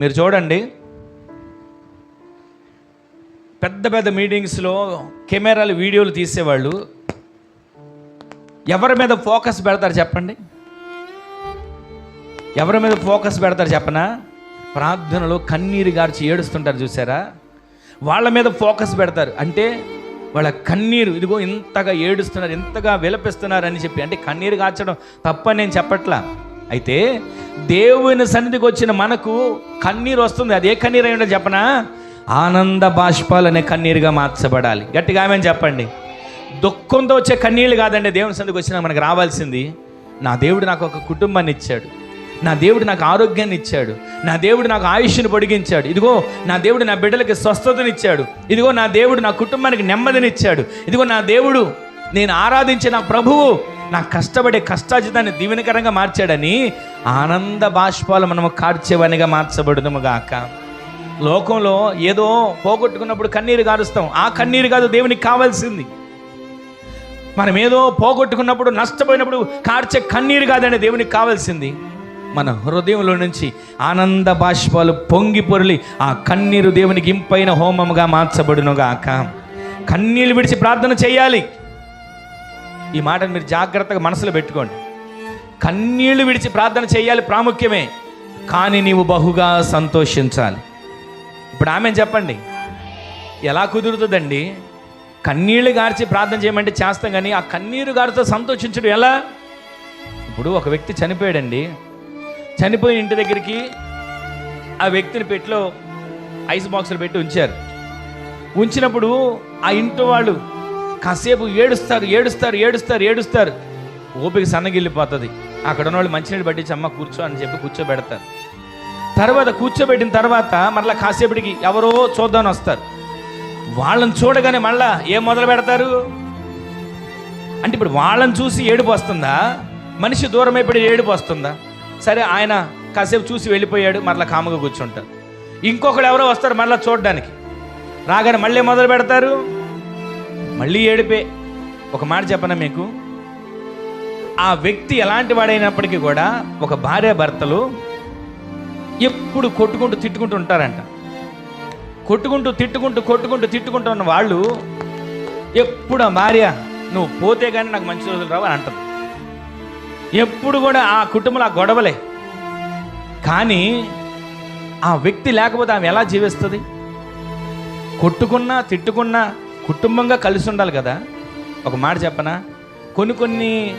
మీరు చూడండి. పెద్ద పెద్ద మీటింగ్స్లో కెమెరాలు వీడియోలు తీసేవాళ్ళు. ఎవరి మీద ఫోకస్ పెడతారు చెప్పండి? ఎవరి మీద ఫోకస్ పెడతారు చెప్పనా? ప్రార్థనలో కన్నీరు గార్చి ఏడుస్తుంటారు చూసారా? వాళ్ళ మీద ఫోకస్ పెడతారు. అంటే వాళ్ళ కన్నీరు ఇదిగో ఇంతగా ఏడుస్తున్నారు ఇంతగా విలపిస్తున్నారు అని చెప్పి అంటే కన్నీరు గార్చడం తప్ప నేను చెప్పట్లా? అయితే దేవుని సన్నిధికి వచ్చిన మనకు కన్నీరు వస్తుంది. అదే కన్నీరు అయి ఉండదు చెప్పనా? ఆనంద బాష్పాలనే అనే కన్నీరుగా మార్చబడాలి. గట్టిగా ఆమె చెప్పండి. దుఃఖంతో వచ్చే కన్నీళ్ళు కాదండి దేవుని సన్నిధికి వచ్చిన మనకు రావాల్సింది. నా దేవుడు నాకు ఒక కుటుంబాన్ని ఇచ్చాడు. నా దేవుడు నాకు ఆరోగ్యాన్ని ఇచ్చాడు. నా దేవుడు నాకు ఆయుష్ని పొడిగించాడు. ఇదిగో నా దేవుడు నా బిడ్డలకి స్వస్థతనిచ్చాడు ఇదిగో నా దేవుడు నా కుటుంబానికి నెమ్మదినిచ్చాడు ఇదిగో నా దేవుడు నేను ఆరాధించిన ప్రభువు నా కష్టపడే కష్టాజితాన్ని దీవెనకరంగా మార్చాడని ఆనంద బాష్పాలు మనము కార్చేవనిగా మార్చబడుదుము గాక. లోకంలో ఏదో పోగొట్టుకున్నప్పుడు కన్నీరు కారుస్తాం ఆ కన్నీరు కాదు దేవునికి కావాల్సింది. మనం ఏదో పోగొట్టుకున్నప్పుడు నష్టపోయినప్పుడు కార్చే కన్నీరు కాదని దేవునికి కావాల్సింది. మన హృదయంలో నుంచి ఆనంద బాష్పాలు పొంగి పొరలి ఆ కన్నీరు దేవునికి ఇంపైన హోమముగా మార్చబడునుగాక కన్నీళ్ళు విడిచి ప్రార్థన చేయాలి. ఈ మాటను మీరు జాగ్రత్తగా మనసులో పెట్టుకోండి. కన్నీళ్ళు విడిచి ప్రార్థన చేయాలి ప్రాముఖ్యమే కానీ నీవు బహుగా సంతోషించాలి. ఇప్పుడు ఆమె చెప్పండి ఎలా కుదురుతుందండి? కన్నీళ్ళు గార్చి ప్రార్థన చేయమంటే చేస్తాం కానీ ఆ కన్నీరు గారితో సంతోషించడం ఎలా? ఇప్పుడు ఒక వ్యక్తి చనిపోయాడండి. చనిపోయిన ఇంటి దగ్గరికి ఆ వ్యక్తిని పెట్టిలో ఐస్ బాక్సులు పెట్టి ఉంచారు. ఉంచినప్పుడు ఆ ఇంటి వాళ్ళు కాసేపు ఏడుస్తారు ఏడుస్తారు ఏడుస్తారు ఏడుస్తారు. ఓపిక సన్నగిల్లిపోతుంది. అక్కడ ఉన్న వాళ్ళు మంచినీళ్ళు పట్టించి అమ్మ కూర్చో అని చెప్పి కూర్చోబెడతారు. తర్వాత కూర్చోబెట్టిన తర్వాత మళ్ళీ కాసేపటికి ఎవరో చూద్దామని వస్తారు. వాళ్ళని చూడగానే మళ్ళా ఏం మొదలు పెడతారు? అంటే ఇప్పుడు వాళ్ళని చూసి ఏడుపు వస్తుందా? మనిషి దూరం అయిపోయి ఏడుపు వస్తుందా? సరే ఆయన కాసేపు చూసి వెళ్ళిపోయాడు మరలా కాముగా కూర్చుంటారు. ఇంకొకరు ఎవరో వస్తారు మళ్ళీ చూడడానికి. రాగానే మళ్ళీ మొదలు పెడతారు? మళ్ళీ ఏడిపే. ఒక మాట చెప్పనా మీకు? ఆ వ్యక్తి ఎలాంటి వాడైనప్పటికీ కూడా ఒక భార్య భర్తలు ఎప్పుడు కొట్టుకుంటూ తిట్టుకుంటూ ఉంటారంట. కొట్టుకుంటూ తిట్టుకుంటూ కొట్టుకుంటూ తిట్టుకుంటూ ఉన్న వాళ్ళు ఎప్పుడు ఆ భార్య నువ్వు పోతే కానీ నాకు మంచి రోజులు రావు అని అంటది ఎప్పుడు కూడా ఆ కుటుంబంలో ఆ గొడవలే. కానీ ఆ వ్యక్తి లేకపోతే ఆమె ఎలా జీవిస్తుంది? కొట్టుకున్నా తిట్టుకున్నా కుటుంబంగా కలిసి ఉండాలి కదా. ఒక మాట చెప్పనా? కొన్ని కొన్ని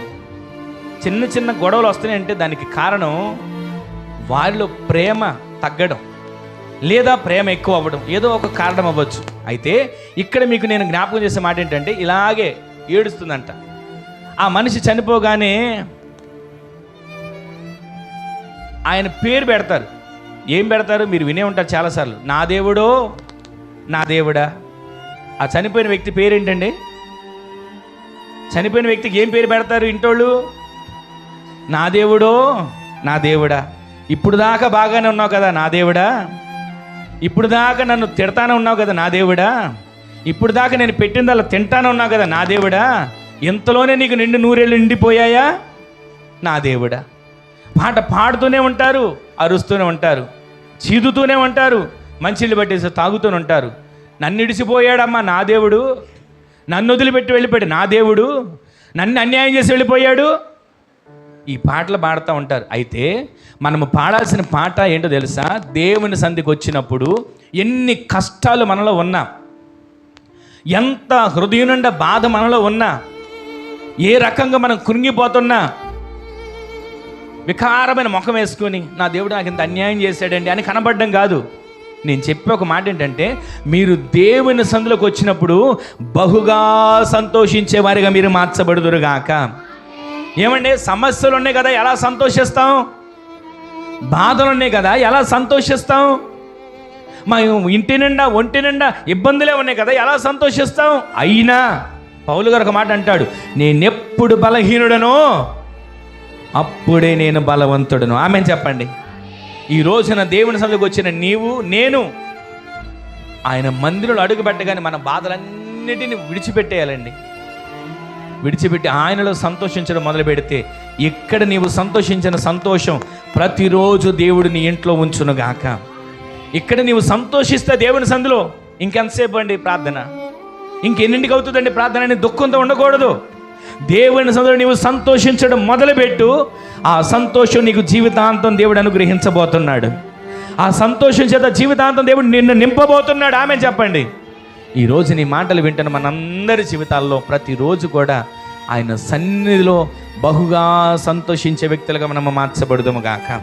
చిన్న చిన్న గొడవలు వస్తున్నాయంటే దానికి కారణం వారిలో ప్రేమ తగ్గడం లేదా ప్రేమ ఎక్కువ అవ్వడం. ఏదో ఒక కారణం అవ్వచ్చు. అయితే ఇక్కడ మీకు నేను జ్ఞాపకం చేసే మాట ఏంటంటే ఇలాగే ఏడుస్తుందంట. ఆ మనిషి చనిపోగానే ఆయన పేరు పెడతారు. ఏం పెడతారు? మీరు వినే ఉంటారు చాలాసార్లు. నా దేవుడో నా దేవుడా? ఆ చనిపోయిన వ్యక్తి పేరేంటండి? చనిపోయిన వ్యక్తికి ఏం పేరు పెడతారు ఇంటోళ్ళు? నా దేవుడో నా దేవుడా. ఇప్పుడు దాకా బాగానే ఉన్నావు కదా నా దేవుడా. ఇప్పుడు దాకా నన్ను తిడతానే ఉన్నావు కదా నా దేవుడా. ఇప్పుడు దాకా నేను పెట్టిందల్లా తింటానే ఉన్నావు కదా నా దేవుడా. ఇంతలోనే నీకు నిండు నూరేళ్ళు నిండిపోయాయా? నా దేవుడా. పాట పాడుతూనే ఉంటారు అరుస్తూనే ఉంటారు చీదుతూనే ఉంటారు మంచిళ్ళు పట్టేసి తాగుతూనే ఉంటారు. నన్ను ఇడిసిపోయాడమ్మా నా దేవుడు. నన్ను వదిలిపెట్టి వెళ్ళిపోయాడు నా దేవుడు. నన్ను అన్యాయం చేసి వెళ్ళిపోయాడు. ఈ పాటలు పాడుతూ ఉంటారు. అయితే మనము పాడాల్సిన పాట ఏంటో తెలుసా? దేవుని సంధికి వచ్చినప్పుడు ఎన్ని కష్టాలు మనలో ఉన్నా ఎంత హృదయం నిండా బాధ మనలో ఉన్నా ఏ రకంగా మనం కృంగిపోతున్నా వికారమైన ముఖం వేసుకొని నా దేవుడు నాకు ఇంత అన్యాయం చేశాడండి అని కనబడడం కాదు. నేను చెప్పే ఒక మాట ఏంటంటే మీరు దేవుని సందులోకి వచ్చినప్పుడు బహుగా సంతోషించే వారిగా మీరు మార్చబడుదురుగాక ఏమండి? సమస్యలు ఉన్నాయి కదా ఎలా సంతోషిస్తాం? బాధలు ఉన్నాయి కదా ఎలా సంతోషిస్తాం? మా ఇంటి నిండా ఒంటి నిండా ఇబ్బందులే ఉన్నాయి కదా ఎలా సంతోషిస్తాం? అయినా పౌలు గారు ఒక మాట అంటాడు నేనెప్పుడు బలహీనుడనో అప్పుడే నేను బలవంతుడను. ఆమె చెప్పండి. ఈ రోజున దేవుని సన్నిధికి వచ్చిన నీవు నేను ఆయన మందిరంలో అడుగుపెట్టగానే మన బాధలన్నిటిని విడిచిపెట్టేయాలండి. విడిచిపెట్టి ఆయనలో సంతోషించడం మొదలు పెడితే ఇక్కడ నీవు సంతోషించిన సంతోషం ప్రతిరోజు దేవుడు నీ ఇంట్లో ఉంచునుగాక ఇక్కడ నీవు సంతోషిస్తే దేవుని సందులో ఇంకెంతసేపు అండి ప్రార్థన? ఇంకెన్నింటికి అవుతుందండి ప్రార్థన? అని దుఃఖంతో ఉండకూడదు. దేవుని సందులో నీవు సంతోషించడం మొదలుపెట్టు. ఆ సంతోషం నీకు జీవితాంతం దేవుడు అనుగ్రహించబోతున్నాడు. ఆ సంతోషం చేత జీవితాంతం దేవుడు నిన్ను నింపబోతున్నాడు. ఆమె చెప్పండి. ఈరోజు నీ మాటలు వింటున్న మనందరి జీవితాల్లో ప్రతిరోజు కూడా ఆయన సన్నిధిలో బహుగా సంతోషించే వ్యక్తులుగా మనము మార్చబడుదుము గాక.